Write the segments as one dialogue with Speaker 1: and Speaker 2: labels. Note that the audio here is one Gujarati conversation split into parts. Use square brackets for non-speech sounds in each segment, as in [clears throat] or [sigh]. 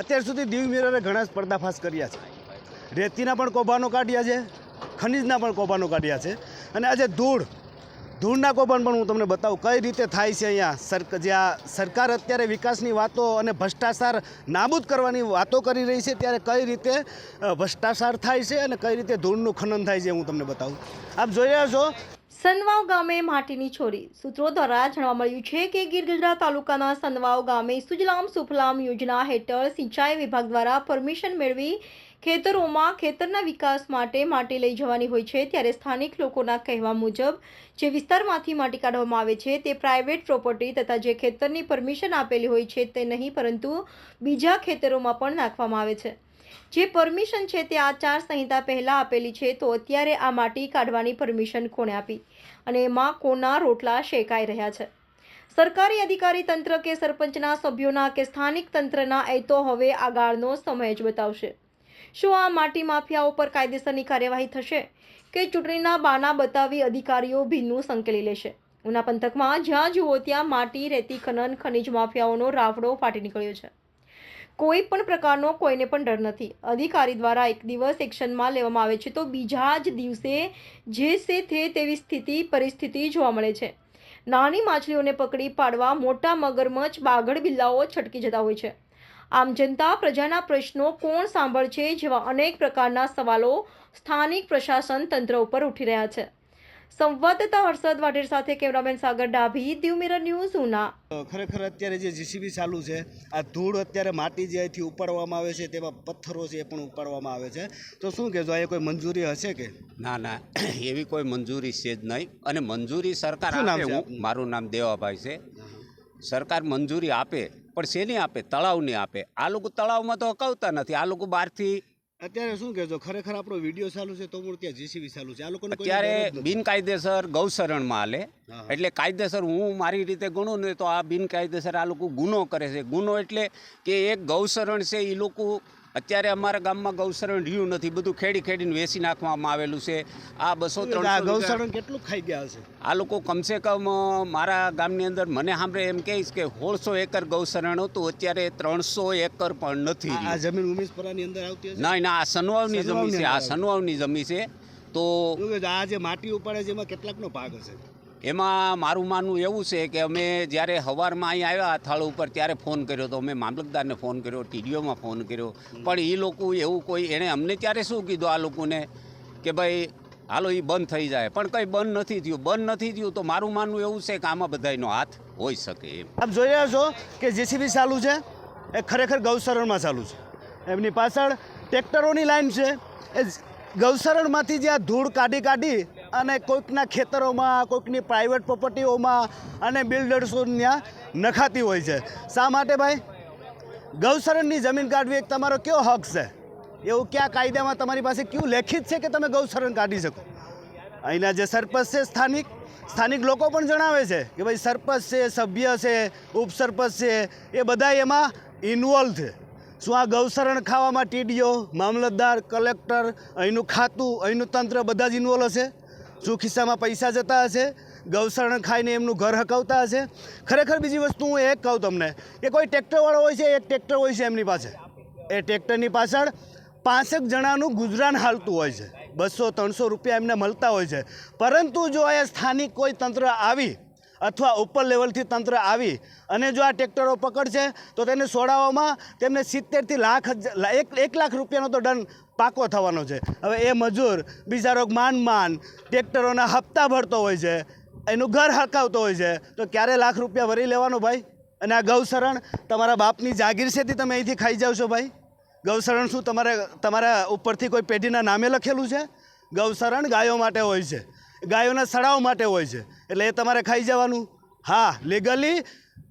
Speaker 1: અત્યાર સુધી દીવ મિરરે ઘણા પર્દાફાશ કર્યા છે. રેતીના પણ કૌભાંડો કાઢ્યા છે, ખનિજના પણ કૌભાંડો કાઢ્યા છે અને આજે ધૂળ, ધૂળના કૌભાંડ પણ હું તમને બતાવું. કઈ રીતે થાય છે અહીંયા? સરક જ્યાં સરકાર અત્યારે વિકાસની વાતો અને ભ્રષ્ટાચાર નાબૂદ કરવાની વાતો કરી રહી છે, ત્યારે કઈ રીતે ભ્રષ્ટાચાર થાય છે અને કઈ રીતે ધૂળનું ખનન થાય છે હું તમને બતાવું. આપ જોઈ રહ્યા છો
Speaker 2: સનવાવ ગામે માટીની છોરી. સૂત્રો દ્વારા જાણવા મળ્યું છે કે ગીર ગઢડા તાલુકાના સનવાવ ગામે સુજલામ સુફલામ યોજના હેઠળ સિંચાઈ વિભાગ દ્વારા પરમિશન મેળવી ખેતરોમાં ખેતરના વિકાસ માટે માટી લઈ જવાની હોય છે. ત્યારે સ્થાનિક લોકોના કહેવા મુજબ, જે વિસ્તારમાંથી માટી કાઢવામાં આવે છે, તે પ્રાઇવેટ પ્રોપર્ટી તથા જે ખેતરની પરમિશન આપેલી હોય છે તે નહીં, પરંતુ બીજા ખેતરોમાં પણ નાખવામાં આવે છે. જે પરમિશન છે તે આચાર સંહિતા પહેલાં આપેલી છે, તો અત્યારે આ માટી કાઢવાની પરમિશન કોણે આપી? અને એમાં કોના રોટલા શેકાઈ રહ્યા છે. સરકારી અધિકારી તંત્ર કે સરપંચના સભ્યોના કે સ્થાનિક તંત્રના એ તો હવે આગાળનો સમય જ બતાવશે. શું આ માટી માફિયાઓ પર કાયદેસરની કાર્યવાહી થશે કે ચૂંટણીના બાના બતાવી અધિકારીઓ ભીનું સંકેલી લેશે? ઉના પંથકમાં જ્યાં જુઓ ત્યાં માટી રેતી ખનન ખનિજ માફિયાઓનો રાફડો ફાટી નીકળ્યો છે. કોઈ પણ પ્રકારનો કોઈને પણ ડર નથી. અધિકારી દ્વારા એક દિવસ એક્શનમાં લેવામાં આવે છે તો બીજા જ દિવસે જે સે તે તેવી સ્થિતિ, પરિસ્થિતિ જોવા મળે છે. નાની માછલીઓને પકડી પાડવા મોટા મગરમચ્છ બાગડ બિલ્લાઓ છટકી જતા હોય છે. આમ જનતા પ્રજાના પ્રશ્નો કોણ સાંભળશે જેવા અનેક પ્રકારના સવાલો સ્થાનિક પ્રશાસન તંત્ર ઉપર ઉઠી રહ્યા છે. સંવાદદાતા હર્ષદ વાઢેર સાથે cameraman Sagar Dabhi Diu mirror news Una.
Speaker 1: ખરેખર અત્યારે જે જીસીબી ચાલુ છે આ ધૂળ અત્યારે માટી જે અહીંથી ઉપાડવામાં આવે છે તેવા પથ્થરો છે એ પણ ઉપાડવામાં આવે છે. તો શું કહેજો અહીંયા કોઈ મંજૂરી હશે કે?
Speaker 3: ના ના [clears throat] એવી કોઈ મંજૂરી છે જ નહીં. અને મંજૂરી સરકાર મારું નામ દેવાભાઈ છે. સરકાર મંજૂરી આપે પણ શેની આપે? તળાવની આપે. આ લોકો તળાવમાં તો અકાવતા નથી. આ લોકો બહારથી
Speaker 1: અત્યારે શું કહેજો ખરેખર આપણો વીડિયો ચાલુ છે તો મૂળ ત્યાં જીસીબી ચાલુ છે. આ લોકોને
Speaker 3: અત્યારે. બિનકાયદેસર ગૌશરણમાં હાલે. એટલે કાયદેસર હું મારી રીતે ગણું ને તો આ બિનકાયદેસર આ લોકો ગુનો કરે છે. ગુનો એટલે કે એક ગૌશરણ છે એ લોકો અત્યારે અમારા ગામમાં ગૌશરણ રહ્યું નથી બધું ખેડી ખેડીને વેચી નાખવામાં આવેલું છે. આ બસો ત્રણ
Speaker 1: ગૌસરણ કેટલું ખાઈ ગયા હશે?
Speaker 3: આ લોકો કમસે કમ મારા ગામની અંદર મને સાંભળે એમ કહીશ કે સોળસો એકર ગૌશરણ હતું અત્યારે ત્રણસો એકર પણ નથી.
Speaker 1: આ- જમીન ઉમેશપરાની અંદર આવતી
Speaker 3: ના ના આ સનવાવની જમીન છે આ. સનવાવની જમીન છે. તો
Speaker 1: આ જે માટી ઉપાડે છે એમાં કેટલાકનો ભાગ હશે?
Speaker 3: એમાં મારું માનવું એવું છે કે અમે જ્યારે સવારમાં અહીં આવ્યા થાળ ઉપર ત્યારે ફોન કર્યો તો અમે મામલતદારને ફોન કર્યો ટીડીઓમાં ફોન કર્યો. પણ એ લોકો એવું કોઈ એણે અમને ત્યારે શું કીધું આ લોકોને? કે ભાઈ હાલો એ બંધ થઈ જાય. પણ કંઈ બંધ નથી થયું. બંધ નથી થયું તો મારું માનવું એવું છે કે આમાં બધાયનો હાથ હોઈ શકે એમ.
Speaker 1: આપ જોઈ રહ્યા છો કે જેસીબી ચાલુ છે. એ ખરેખર ગૌશરણમાં ચાલુ છે. એમની પાછળ ટ્રેક્ટરોની લાઈન છે. એ ગૌશરણમાંથી જે આ ધૂળ કાઢી કાઢી અને કોઈકના ખેતરોમાં, કોઈકની પ્રાઇવેટ પ્રોપર્ટીઓમાં અને બિલ્ડર્સો ત્યાં નખાતી હોય છે. શા માટે ભાઈ? ગૌશરણની જમીન કાઢવી એક તમારો કયો હક છે? એવું કયા કાયદામાં તમારી પાસે કયું લેખિત છે કે તમે ગૌશરણ કાઢી શકો? અહીંના જે સરપંચ છે, સ્થાનિક સ્થાનિક લોકો પણ જણાવે છે કે ભાઈ સરપંચ છે, સભ્ય છે, ઉપસરપંચ છે, એ બધા એમાં ઇન્વોલ્વ છે. શું આ ગૌશરણ ખાવામાં ટીડીઓ, મામલતદાર કલેક્ટર અહીંનું ખાતું, અહીંનું તંત્ર બધા જ ઇન્વોલ્વ હશે? શું ખિસ્સામાં પૈસા જતા હશે ગૌશરણ ખાઈને એમનું ઘર હકાવતા હશે. ખરેખર બીજી વસ્તુ હું એક કહું તમને, કે કોઈ ટ્રેક્ટરવાળો હોય છે, એક ટ્રેક્ટર હોય છે એમની પાસે. એ ટ્રેક્ટરની પાછળ પાંસઠ જણાનું ગુજરાન હાલતું હોય છે. બસો, ત્રણસો રૂપિયા એમને મળતા હોય છે. પરંતુ જો અહીંયા સ્થાનિક કોઈ તંત્ર આવી અથવા ઉપર લેવલથી તંત્ર આવી અને જો આ ટ્રેક્ટરો પકડશે, તો તેને છોડાવવામાં તેમને સિત્તેરથી લાખ એક એક લાખ રૂપિયાનો તો દંડ પાકો થવાનો છે. હવે એ મજૂર બિચારો માન માન ટ્રેક્ટરોના હપ્તા ભરતો હોય છે, એનું ઘર હકાવતો હોય છે, તો ક્યારે લાખ રૂપિયા ભરી લેવાનો ભાઈ? અને આ ગૌશરણ તમારા બાપની જાગીર છે તમે અહીંથી ખાઈ જાવ છો ભાઈ? ગૌશરણ શું તમારે, તમારા ઉપરથી કોઈ પેઢીના નામે લખેલું છે? ગૌશરણ ગાયો માટે હોય છે. ગાયોના સડાવ માટે હોય છે. એટલે એ તમારે ખાઈ જવાનું. હા લીગલી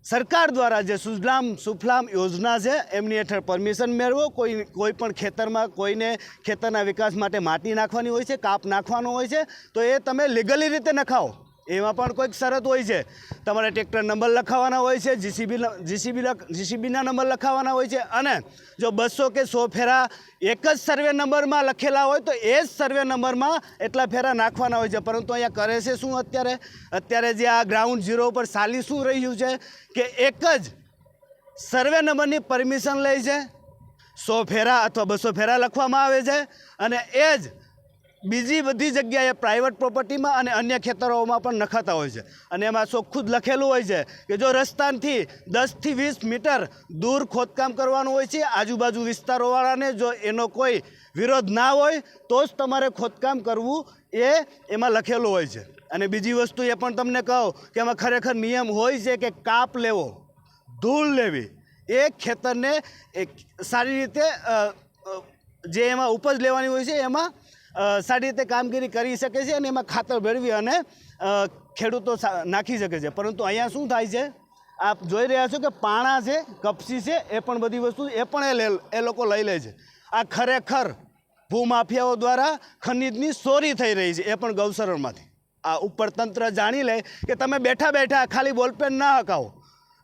Speaker 1: સરકાર દ્વારા જે સુજલામ સુફલામ યોજના છે, એમની હેઠળ પરમિશન મેળવો. કોઈ કોઈ પણ ખેતરમાં કોઈને ખેતરના વિકાસ માટે માટી નાખવાની હોય છે, કાપ નાખવાનો હોય છે, તો એ તમે લીગલી રીતે નખાવો. એમાં પણ કોઈક શરત હોય છે. તમારે ટ્રેક્ટર નંબર લખાવવાના હોય છે, જીસીબી જીસીબી જીસીબીના નંબર લખાવવાના હોય છે અને જો બસો કે સો ફેરા એક જ સર્વે નંબરમાં લખેલા હોય તો એ જ સર્વે નંબરમાં એટલા ફેરા નાખવાના હોય છે. પરંતુ અહીંયા કરે છે શું અત્યારે? અત્યારે જે આ ગ્રાઉન્ડ ઝીરો ઉપર ચાલી શું રહ્યું છે કે એક જ સર્વે નંબરની પરમિશન લે છે. સો ફેરા અથવા બસો ફેરા લખવામાં આવે છે અને એ જ બીજી બધી જગ્યાએ પ્રાઇવેટ પ્રોપર્ટીમાં અને અન્ય ખેતરોમાં પણ નખાતા હોય છે. અને એમાં ચોખ્ખું જ લખેલું હોય છે કે જો રસ્તાથી દસથી વીસ મીટર દૂર ખોદકામ કરવાનું હોય છે, આજુબાજુ વિસ્તારોવાળાને જો એનો કોઈ વિરોધ ના હોય, તો જ તમારે ખોદકામ કરવું એ એમાં લખેલું હોય છે. અને બીજી વસ્તુ એ પણ તમને કહું કે એમાં ખરેખર નિયમ હોય છે કે કાપ લેવો, ધૂળ લેવી, એ ખેતરને સારી રીતે જે એમાં ઉપજ લેવાની હોય છે, એમાં સારી રીતે કામગીરી કરી શકે છે અને એમાં ખાતર ભેળવી અને ખેડૂતો નાખી શકે છે. પરંતુ અહીંયા શું થાય છે? આપ જોઈ રહ્યા છો કે પાણા છે, કપસી છે, એ પણ બધી વસ્તુ એ પણ એ એ લોકો લઈ લે છે. આ ખરેખર ભૂમાફિયાઓ દ્વારા ખનીજની ચોરી થઈ રહી છે, એ પણ ગૌસરણમાંથી. આ ઉપર તંત્ર જાણી લે કે તમે બેઠા બેઠા ખાલી બોલપેન ના હકાવો.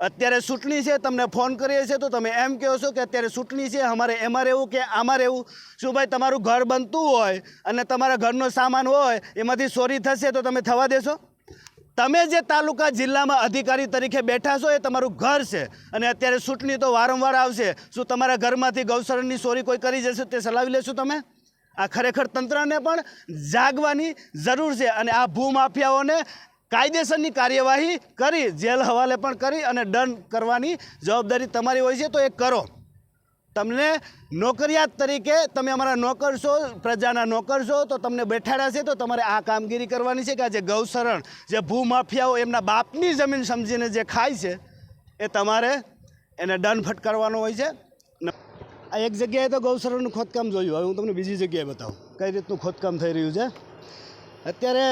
Speaker 1: અત્યારે ચૂંટણી છે, તમને ફોન કરીએ છીએ તો તમે એમ કહો છો કે અત્યારે ચૂંટણી છે, અમારે એમાં રહેવું કે આમાં રહેવું? શું ભાઈ, તમારું ઘર બનતું હોય અને તમારા ઘરનો સામાન હોય, એમાંથી ચોરી થશે તો તમે થવા દેશો? તમે જે તાલુકા જિલ્લામાં અધિકારી તરીકે બેઠા છો, એ તમારું ઘર છે અને અત્યારે ચૂંટણી તો વારંવાર આવશે. શું તમારા ઘરમાંથી ગૌસરણની ચોરી કોઈ કરી જશે, તે ચલાવી લેશો તમે? આ ખરેખર તંત્રને પણ જાગવાની જરૂર છે અને આ ભૂમાફિયાઓને કાયદેસરની કાર્યવાહી કરી, જેલ હવાલે પણ કરી અને દંડ કરવાની જવાબદારી તમારી હોય છે, તો એ કરો. તમને નોકરિયાત તરીકે તમે અમારા નોકર છો, પ્રજાના નોકર છો, તો તમને બેઠાડ્યા છે, તો તમારે આ કામગીરી કરવાની છે કે આ જે ગૌસરણ, જે ભૂમાફિયાઓ એમના બાપની જમીન સમજીને જે ખાય છે, એ તમારે એને દંડ ફટકારવાનો હોય છે. આ એક જગ્યાએ તો ગૌસરણનું ખોદકામ જોયું. હવે હું તમને બીજી જગ્યાએ બતાવું. કઈ રીતનું ખોદકામ થઈ રહ્યું છે? અત્યારે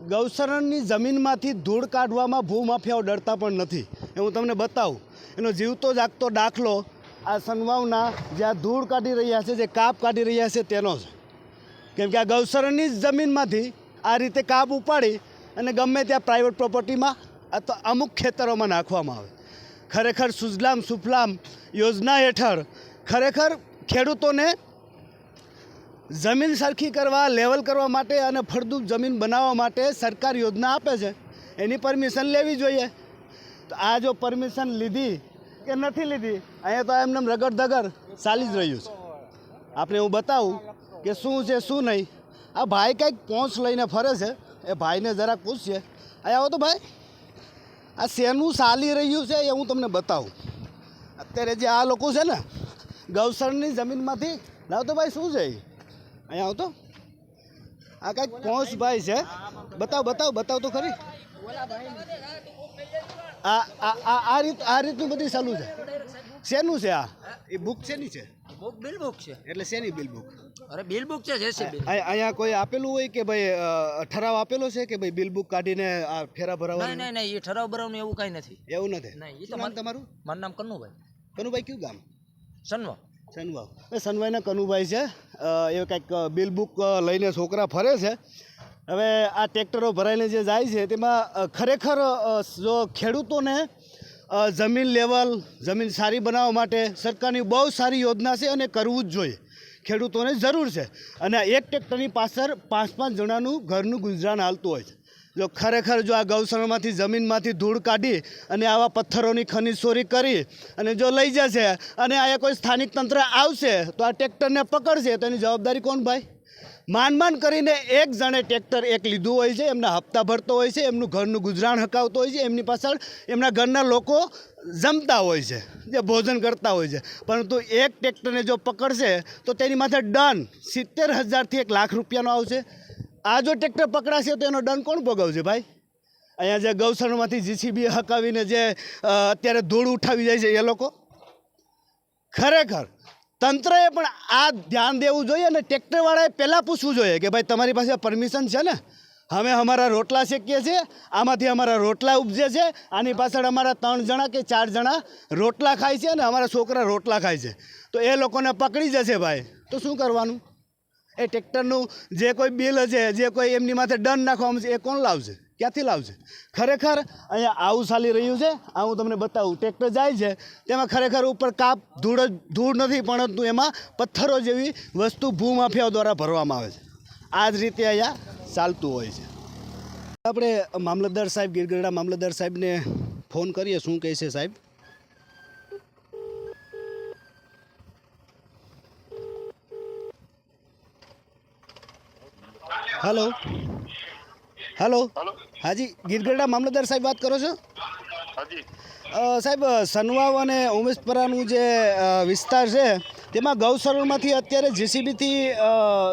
Speaker 1: ગૌસરણની જમીનમાંથી ધૂળ કાઢવામાં ભૂમાફિયાઓ ડરતા પણ નથી. એ હું તમને બતાવું. એનો જીવતો જાગતો દાખલો આ સનવાવના જે આ ધૂળ કાઢી રહ્યા છે, જે કાપ કાઢી રહ્યા છે, તેનો છે કેમ કે આ ગૌસરણની જ જમીનમાંથી આ રીતે કાપ ઉપાડી અને ગમે ત્યાં પ્રાઇવેટ પ્રોપર્ટીમાં અથવા અમુક ખેતરોમાં નાખવામાં આવે. ખરેખર સુજલામ સુફલામ યોજના હેઠળ ખરેખર ખેડૂતોને જમીન સરખી કરવા લેવલ કરવા માટે અને ફળદ્રુપ જમીન બનાવવા માટે સરકાર યોજના આપે છે. એની પરમિશન લેવી જોઈએ. તો આ જો પરમિશન લીધી કે નથી લીધી, અહીંયા તો એમને રગડ ધગડ ચાલી જ રહ્યું છે. આપણે હું બતાવું કે શું છે, શું નહીં. આ ભાઈ કંઈક પહોંચ લઈને ફરે છે. એ ભાઈને જરાક પૂછશે અહીંયા આવો તો ભાઈ. આ શેનું ચાલી રહ્યું છે એ હું તમને બતાવું. અત્યારે જે આ લોકો છે ને, ગૌસરની જમીનમાંથી, લાવ તો ભાઈ શું છે? અહીંયા આવતો? આ કાંઈક પોંચ ભાઈ છે. બતાવ બતાવ બતાવ તો ખરી. આ આ આ આ રીત આ રીતનું બધી ચાલુ છે. શેનું છે આ? એ બુક શેની છે?
Speaker 4: બુક બિલ બુક છે.
Speaker 1: એટલે શેની બિલ બુક
Speaker 4: અરે બિલ બુક છે જેસીબી
Speaker 1: અહીંયા કોઈ આપેલું હોય કે ભાઈ ઠરાવ આપેલો છે કે ભાઈ બિલ બુક કાઢીને આ ફેરા
Speaker 4: નહીં
Speaker 1: ભરાવાનું
Speaker 4: નહીં નહીં એ ઠરાવ ભરાવવાનું એવું કાંઈ નથી.
Speaker 1: એવું નથી.
Speaker 4: નહીં, એ તો
Speaker 1: નામ
Speaker 4: મન-
Speaker 1: તમારું?
Speaker 4: મારું નામ કન્નુભાઈ
Speaker 1: કનુભાઈ કયું ગામ?
Speaker 4: સનવા.
Speaker 1: સનવાવ એ સનવાઈના કનુભાઈ છે. એ કંઈક બિલ બુક લઈને છોકરા ફરે છે. હવે આ ટ્રેક્ટરો ભરાઈને જે જાય છે, તેમાં ખરેખર જો ખેડૂતોને જમીન લેવલ, જમીન સારી બનાવવા માટે સરકારની બહુ સારી યોજના છે અને કરવું જ જોઈએ. ખેડૂતોને જરૂર છે. અને એક ટ્રેક્ટરની પાછળ પાંચ પાંચ જણાનું ઘરનું ગુજરાન હાલતું હોય છે. જો ખરેખર જો આ ગૌશાળામાંથી જમીનમાંથી ધૂળ કાઢી અને આવા પથ્થરોની ખનીજ ચોરી કરી અને જો લઈ જશે અને અહીંયા કોઈ સ્થાનિક તંત્ર આવશે તો આ ટ્રેક્ટરને પકડશે, તો એની જવાબદારી કોણ ભાઈ? માંડ કરીને એક જણે ટ્રેક્ટર એક લીધું હોય છે, એમના હપ્તા ભરતો હોય છે, એમનું ઘરનું ગુજરાન હકાવતો હોય છે, એમની પાછળ એમના ઘરના લોકો જમતા હોય છે, જે ભોજન કરતા હોય છે. પરંતુ એક ટ્રેક્ટરને જો પકડશે, તો તેની માથે ડન. સિત્તેર હજારથી એક લાખ રૂપિયાનો આવશે. આ જો ટ્રેક્ટર પકડાશે તો એનો દંડ કોણ ભોગવશે ભાઈ? અહીંયા જે ગૌસણમાંથી જીસીબી હકાવીને જે અત્યારે ધૂળ ઉઠાવી જાય છે એ લોકો? ખરેખર, તંત્રએ પણ આ ધ્યાન દેવું જોઈએ અને ટ્રેક્ટરવાળાએ પહેલાં પૂછવું જોઈએ કે ભાઈ તમારી પાસે પરમિશન છે ને? અમે અમારા રોટલા શેકીએ છીએ, આમાંથી અમારા રોટલા ઉપજે છે, આની પાછળ અમારા ત્રણ જણા કે ચાર જણા રોટલા ખાય છે અને અમારા છોકરા રોટલા ખાય છે. તો એ લોકોને પકડી જશે ભાઈ. તો શું કરવાનું? એ ટ્રેક્ટરનું જે કોઈ બિલ છે જે કોઈ એમની માથે દંડ નાખવામાં છે એ કોણ લાવશે? ક્યાંથી લાવશે? ખરેખર અહીંયા આવું ચાલી રહ્યું છે. આ હું તમને બતાવું. ટ્રેક્ટર જાય છે, તેમાં ખરેખર ઉપર કાપ, ધૂળ ધૂળ નથી, પરંતુ એમાં પથ્થરો જેવી વસ્તુ ભૂમાફિયાઓ દ્વારા ભરવામાં આવે છે. આ જ રીતે અહીંયા ચાલતું હોય છે. આપણે મામલતદાર સાહેબ, ગીરગઢડા મામલતદાર સાહેબને ફોન કરીએ. શું કહે છે સાહેબ? હલો હલો હાજી ગીરગઢડા મામલતદાર સાહેબ વાત કરો છો? સાહેબ સનવાવ અને ઉમેશપરાનું જે વિસ્તાર છે તેમાં ગૌસરણમાંથી અત્યારે જેસીબીથી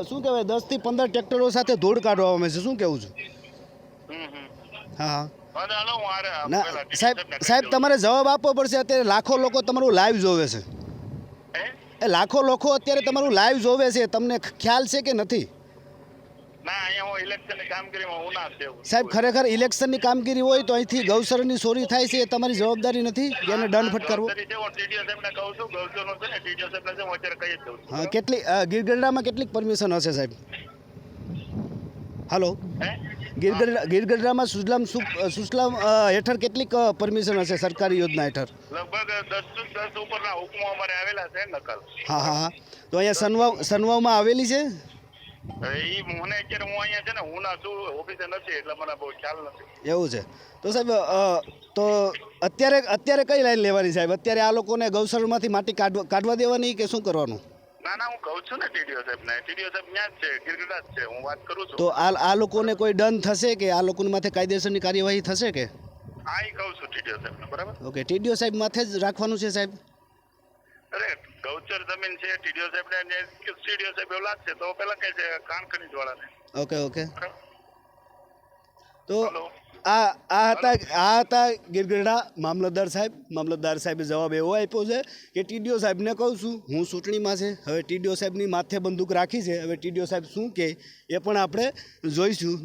Speaker 1: શું કહેવાય દસથી પંદર ટ્રેક્ટરો સાથે ધૂળ કાઢવામાં આવે છે. શું કહેવું છું? હા ના સાહેબ સાહેબ તમારે જવાબ આપવો પડશે. અત્યારે લાખો લોકો તમારું લાઈવ જોવે છે. એ લાખો લોકો અત્યારે તમારું લાઈવ જોવે છે. તમને ખ્યાલ છે કે નથી?
Speaker 5: અહીંયા હું ઇલેક્શનની કામગીરીમાં હું ના છે
Speaker 1: સાહેબ ખરેખર ઇલેક્શનની કામગીરી હોય તો અહીંથી ગૌસરની ચોરી થાય છે એ તમારી જવાબદારી નથી એને દંડ ફટકારવો
Speaker 5: હું
Speaker 1: કેટલી ગીરગઢડામાં કેટલીક પરમિશન હશે સાહેબ? હાલો
Speaker 5: હે?
Speaker 1: ગીરગઢડા ગીરગઢડામાં સુજલામ સુજલામ હેઠળ કેટલીક પરમિશન હશે સરકારી યોજના હેઠળ?
Speaker 5: લગભગ દસ દસ ઉપરના હુકમો અમારે આવેલા છે નકલ.
Speaker 1: હા હા હા. તો અહીંયા સનવાવ સનવાવમાં આવેલી છે?
Speaker 5: ઈ મને અત્યારે હું અહીંયા છે ને હું ના છું ઓફિસે નથી એટલે મને બહુ ખ્યાલ નથી.
Speaker 1: એવું છે. તો સાહેબ તો અત્યારે અત્યારે કઈ લાઈન લેવાની સાહેબ? અત્યારે આ લોકોને ગૌસરમાંથી માટી કાઢવા કાઢવા દેવાની કે શું કરવાનું?
Speaker 5: ના ના હું કહું છું ને ટીડીઓ સાહેબને. ટીડીઓ સાહેબ ત્યાં જ છે ગીરગઢા જ છે હું વાત કરું છું.
Speaker 1: તો આ આ લોકોને કોઈ દંડ થશે કે આ લોકોને માથે કાયદેસરની કાર્યવાહી થશે કે?
Speaker 5: હા એ કહું છું ટીડીઓ બરાબર?
Speaker 1: ઓકે ટીડીઓ સાહેબ માથે જ રાખવાનું છે સાહેબ?
Speaker 5: અરે ગૌચર જમીન છે ટીડીઓ સાહેબ ને સીડીઓ સાહેબ એવું લાગશે તો પેલા કહે છે કાન ખનીજ વાળાને
Speaker 1: ઓકે. ઓકે તો આ આ હતા આ હતા ગિરગઢડા મામલતદાર સાહેબ. મામલતદાર સાહેબે જવાબ એવો આપ્યો છે કે ટીડીઓ સાહેબને કહું છું હું ચૂંટણીમાં છે. હવે ટીડીઓ સાહેબની માથે બંદૂક રાખી છે. હવે ટીડીઓ સાહેબ શું કહે એ પણ આપણે જોઈશું.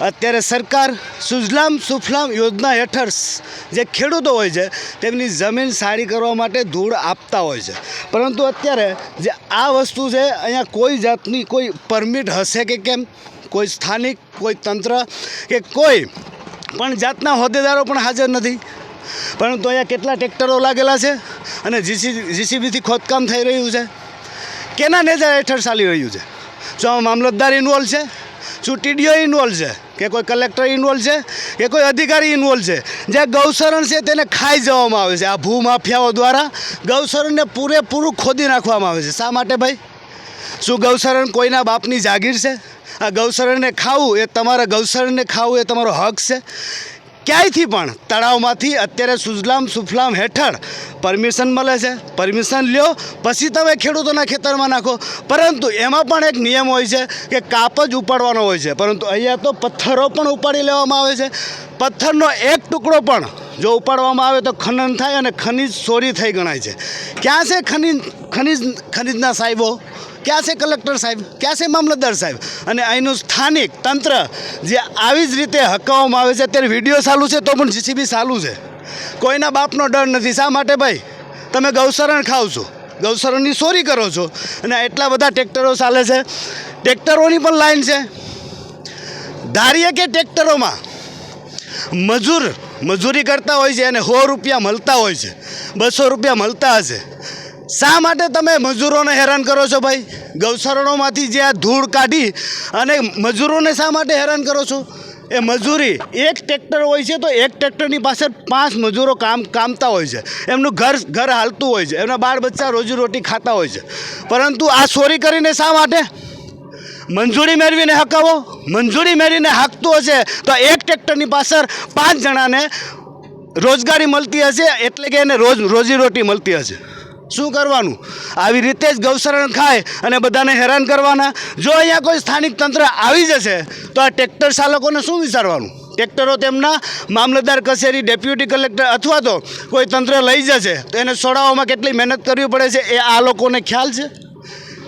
Speaker 1: અત્યારે સરકાર સુજલામ સુફલામ યોજના હેઠળ જે ખેડૂતો હોય છે, તેમની જમીન સારી કરવા માટે ધૂળ આપતા હોય છે. પરંતુ અત્યારે જે આ વસ્તુ છે, અહીંયા કોઈ જાતની કોઈ પરમિટ હશે કે કેમ? કોઈ સ્થાનિક, કોઈ તંત્ર કે કોઈ પણ જાતના હોદ્દેદારો પણ હાજર નથી. પરંતુ અહીંયા કેટલા ટ્રેક્ટરો લાગેલા છે અને જીસી, જીસીબીથી ખોદકામ થઈ રહ્યું છે. કેના નેજા હેઠળ ચાલી રહ્યું છે? આ મામલતદાર ઇન્વોલ્વ છે શું ટીડીઓ ઇન્વોલ્વ છે, કે કોઈ કલેક્ટર ઇન્વોલ્વ છે, કે કોઈ અધિકારી ઇન્વોલ્વ છે. જે ગૌસરણ છે તેને ખાઈ જવામાં આવે છે. આ ભૂમાફિયાઓ દ્વારા ગૌસરણને પૂરેપૂરું ખોદી નાખવામાં આવે છે. શા માટે ભાઈ? શું ગૌસરણ કોઈના બાપની જાગીર છે? આ ગૌસરણને ખાવું એ તમારા ગૌસરણને ખાવું એ તમારો હક છે? ક્યાંયથી પણ તળાવમાંથી અત્યારે સુજલામ સુફલામ હેઠળ પરમિશન મળે છે. પરમિશન લ્યો, પછી તમે ખેડૂતોના ખેતરમાં નાખો. પરંતુ એમાં પણ એક નિયમ હોય છે કે કાપ જ ઉપાડવાનો હોય છે. પરંતુ અહીંયા તો પથ્થરો પણ ઉપાડી લેવામાં આવે છે. પથ્થરનો એક ટુકડો પણ જો ઉપાડવામાં આવે તો ખનન થાય અને ખનિજ ચોરી થઈ ગણાય છે. ક્યાં છે ખનિજ ખનિજ, ખનિજના સાહેબો? ક્યાં છે કલેક્ટર સાહેબ? ક્યાં છે મામલતદાર સાહેબ? અને અહીંનું સ્થાનિક તંત્ર જે આવી જ રીતે હકાવવામાં આવે છે, અત્યારે વીડિયો ચાલુ છે તો પણ જીસીબી ચાલુ છે. કોઈના બાપનો ડર નથી. શા માટે ભાઈ? તમે ગૌસરણ ખાવ છો. ગૌસરણની ચોરી કરો છો. અને એટલા બધા ટ્રેક્ટરો ચાલે છે. ટ્રેક્ટરોની પણ લાઈન છે. ધારીએ કે ટ્રેક્ટરોમાં મજૂર, મજૂરી કરતા હોય છે અને સો રૂપિયા મળતા હોય છે. બસો રૂપિયા મળતા હશે. શા માટે તમે મજૂરોને હેરાન કરો છો ભાઈ? ગૌસરણોમાંથી જે આ ધૂળ કાઢી અને મજૂરોને શા માટે હેરાન કરો છો? એ મજૂરી એક ટ્રેક્ટર હોય છે તો એક ટ્રેક્ટરની પાછળ પાંચ મજૂરો કામ કામતા હોય છે. એમનું ઘર ઘર હાલતું હોય છે. એમના બાળ બચ્ચા રોજીરોટી ખાતા હોય છે. પરંતુ આ ચોરી કરીને શા માટે? મંજૂરી મેળવીને હકાવો? મંજૂરી મેળવીને હાંકતું હશે તો એક ટ્રેક્ટરની પાછળ પાંચ જણાને રોજગારી મળતી હશે, એટલે કે એને રોજ રોજીરોટી મળતી હશે. શું કરવાનું? આવી રીતે જ ગૌસરણ ખાય અને બધાને હેરાન કરવાના. જો અહીંયા કોઈ સ્થાનિક તંત્ર આવી જશે, તો આ ટ્રેક્ટર ચાલકોને શું વિચારવાનું? ટ્રેક્ટરો તેમના મામલતદાર કચેરી, ડેપ્યુટી કલેક્ટર અથવા તો કોઈ તંત્ર લઈ જશે, તો એને છોડાવવામાં કેટલી મહેનત કરવી પડે છે, એ આ લોકોને ખ્યાલ છે?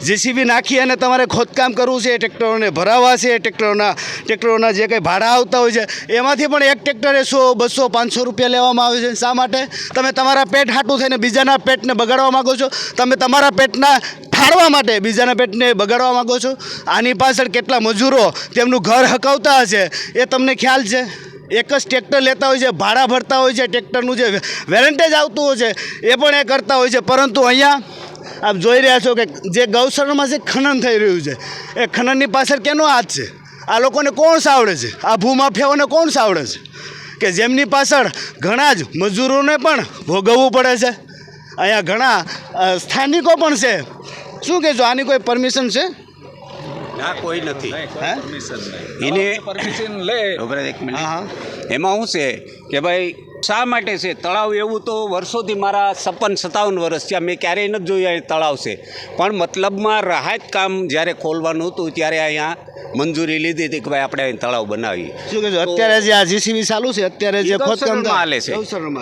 Speaker 1: જેસીબી નાખી અને તમારે ખોદકામ કરવું છે ટ્રેક્ટરોને ભરાવવા છે ટ્રેક્ટરોના ટ્રેક્ટરોના જે કંઈ ભાડા આવતા હોય છે, એમાંથી પણ એક ટ્રેક્ટરે સો, બસો, પાંચસો રૂપિયા લેવામાં આવે છે. શા માટે? તમે તમારા પેટ હાટું થઈને બીજાના પેટને બગાડવા માગો છો. તમે તમારા પેટના ફાળવા માટે બીજાના પેટને બગાડવા માગો છો. આની પાછળ કેટલા મજૂરો તેમનું ઘર હકાવતા હશે, એ તમને ખ્યાલ છે? એક જ ટ્રેક્ટર લેતા હોય છે, ભાડા ભરતા હોય છે, ટ્રેક્ટરનું જે વેરંટેજ આવતું હોય છે, એ પણ એ કરતા હોય છે. પરંતુ અહીંયા આપ જોઈ રહ્યા છો કે જે ગૌસરણમાં જે ખનન થઈ રહ્યું છે એ ખનનની પાછળ કેનો હાથ છે? આ લોકોને કોણ સાવડે છે? આ ભૂમાફિયાઓને કોણ સાવડે છે? કે જેમની પાછળ ઘણા જ મજૂરોને પણ ભોગવવું પડે છે? અહીંયા ઘણા સ્થાનિકો પણ છે. શું કહેશો આની કોઈ પરમિશન છે?
Speaker 3: ના કોઈ નથી. એને
Speaker 6: પરમિશન લે.
Speaker 3: એક મિનિટ. એમાં શું છે કે ભાઈ શા માટે છે? તળાવ એવું તો વર્ષોથી મારા છપ્પન સત્તાવન વર્ષ થયા. મેં ક્યારેય નથી જોયું અહીં તળાવ છે. પણ મતલબમાં રાહત કામ જ્યારે ખોલવાનું હતું ત્યારે અહીંયા મંજૂરી લીધી હતી કે ભાઈ આપણે અહીં તળાવ બનાવીએ.
Speaker 1: શું કહેશો? અત્યારે જે આ જીસીબી ચાલુ છે અત્યારે જે ખોદકામ
Speaker 3: હાલે છે.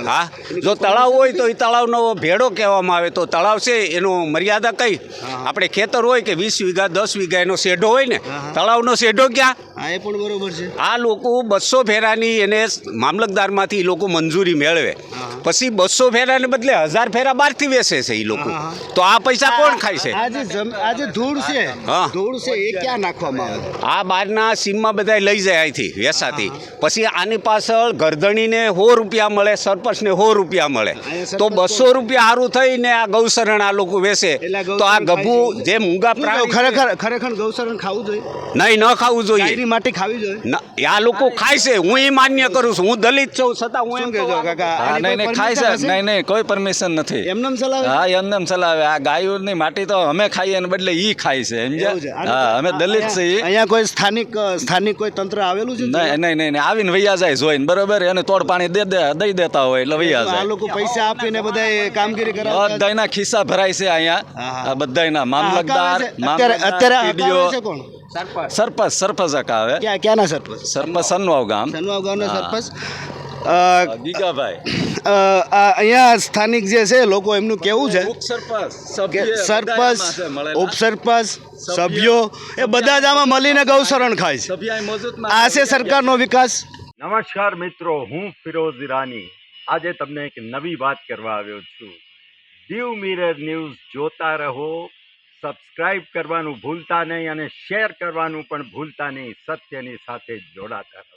Speaker 3: હા? જો તળાવ હોય તો એ તળાવનો ભેડો કહેવામાં આવે. તો તળાવ છે એનો મર્યાદા કઈ? આપણે ખેતર હોય કે વીસ વીઘા દસ વીઘા એનો શેઢો હોય ને તળાવનો શેઢો ક્યાં?
Speaker 1: હા એ પણ બરોબર છે.
Speaker 3: આ લોકો બસો ફેરાની એને મામલતદારમાંથી એ લોકો મંજૂરી મેળવે. પછી બસો ફેરાને બદલે હજાર ફેરા બહારથી વેચે છે એ લોકો. તો આ પૈસા કોણ ખાય છે?
Speaker 1: આ જે જમ- આ જે ધૂળ છે. ધૂળ છે એ ક્યાં નાખવામાં આવે?
Speaker 3: આ બહારના સીમમાં બધા લઈ જાય અહીંથી વેસાથી. પછી આની પાછળ ગરદણીને સો રૂપિયા મળે સરપંચને સો રૂપિયા મળે. તો બસો રૂપિયા સારું થઈને આ ગૌશરણ આ લોકો વેચે. તો આ ગભુ જે મૂંગા પ્રાણી
Speaker 1: ખરેખર ખરેખર ગૌશરણ ખાવું જોઈએ?
Speaker 3: નહીં ન ખાવું જોઈએ.
Speaker 1: એની માટે ખાવી જોઈએ?
Speaker 3: આ લોકો ખાય છે હું એ માન્ય કરું છું. હું દલિત છું છતાં હું એમ કહું
Speaker 1: કાકા?
Speaker 6: ખાય છે. નહીં નહીં કોઈ પરમિશન નથી.
Speaker 1: એમને ચલાવે?
Speaker 6: હા એમને એમ ચલાવે. આ ગાયોની માટી તો અમે ખાઈએ ને બદલે ઈ ખાય છે સમજ્યા હા અમે દલિત
Speaker 1: છે
Speaker 6: છીએ.
Speaker 1: અહીંયા કોઈ સ્થાનિક સ્થાનિક કોઈ તંત્ર આવેલું છે?
Speaker 6: નહીં નહીં નહીં. આવીને વૈયા જાય જોઈને બરોબર? એને તોડ પાણી દે દે દઈ દેતા હોય એટલે વૈયા જાય.
Speaker 1: લોકો પૈસા આપીને બધા કામગીરી કરાવતા
Speaker 6: બધાના ખિસ્સા ભરાય છે અહીંયા.
Speaker 1: બધાના
Speaker 6: મામલતદાર
Speaker 1: અત્યારે કોણ?
Speaker 6: સરપંચ. સરપંચ હકાવે.
Speaker 1: ક્યાં ક્યાંના સરપંચ?
Speaker 6: સરપંચ સનવાવ ગામ
Speaker 1: સનવાવ ગામના સરપંચ?
Speaker 6: ગીગાભાઈ.
Speaker 1: અહીંયા સ્થાનિક જે છે લોકો એમનું કેવું છે? સરપંચ. ઉપસરપંચ સભ્યો એ બધા જ આમાં મળીને ગૌશરણ ખાય છે. આ છે સરકારનો વિકાસ.
Speaker 7: નમસ્કાર મિત્રો હું ફિરોઝ ઈરાની. આજે તમને એક નવી વાત કરવા આવ્યો છું. દીવ મિરર ન્યૂઝ જોતા રહો સબસ્ક્રાઇબ કરવાનું ભૂલતા નહીં અને શેર કરવાનું પણ ભૂલતા નહીં સત્યની સાથે જોડાતા રહો.